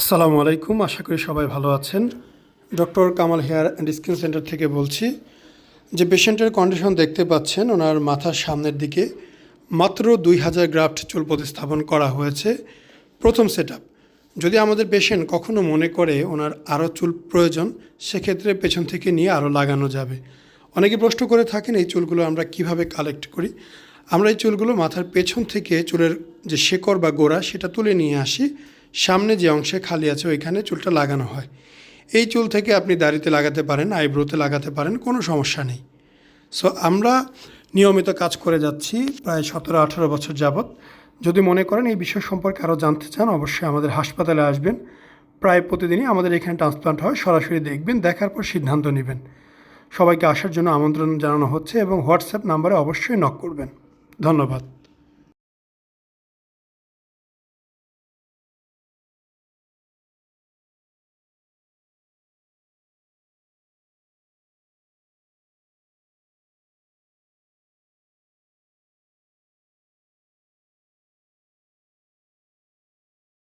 আসসালামু আলাইকুম, আশা করি সবাই ভালো আছেন। Doctor Kamal hair and skin centre থেকে বলছি, যে পেশেন্টের কন্ডিশন দেখতে পাচ্ছেন, ওনার মাথার সামনের দিকে মাত্র দুই হাজার গ্রাফট চুল প্রতিস্থাপন করা হয়েছে। প্রথম সেট যদি আমাদের পেশেন্ট কখনো মনে করে ওনার আরও চুল প্রয়োজন, সেক্ষেত্রে পেছন থেকে নিয়ে আরও লাগানো যাবে। অনেকে প্রশ্ন করে থাকেন, এই চুলগুলো আমরা কীভাবে কালেক্ট করি? আমরা এই চুলগুলো মাথার পেছন থেকে চুলের যে শেকড় বা গোড়া, সেটা তুলে নিয়ে আসি। সামনে যে অংশে খালি আছে ওইখানে চুলটা লাগানো হয়। এই চুল থেকে আপনি দাড়িতে লাগাতে পারেন, আইব্রোতে লাগাতে পারেন, কোনো সমস্যা নেই। সো আমরা নিয়মিত কাজ করে যাচ্ছি প্রায় সতেরো আঠারো বছর যাবৎ। যদি মনে করেন এই বিষয় সম্পর্কে আরও জানতে চান, অবশ্যই আমাদের হাসপাতালে আসবেন। প্রায় প্রতিদিনই আমাদের এখানে ট্রান্সপ্লান্ট হয়, সরাসরি দেখবেন, দেখার পর সিদ্ধান্ত নেবেন। সবাইকে আসার জন্য আমন্ত্রণ জানানো হচ্ছে এবং হোয়াটসঅ্যাপ নাম্বারে অবশ্যই নক করবেন। ধন্যবাদ।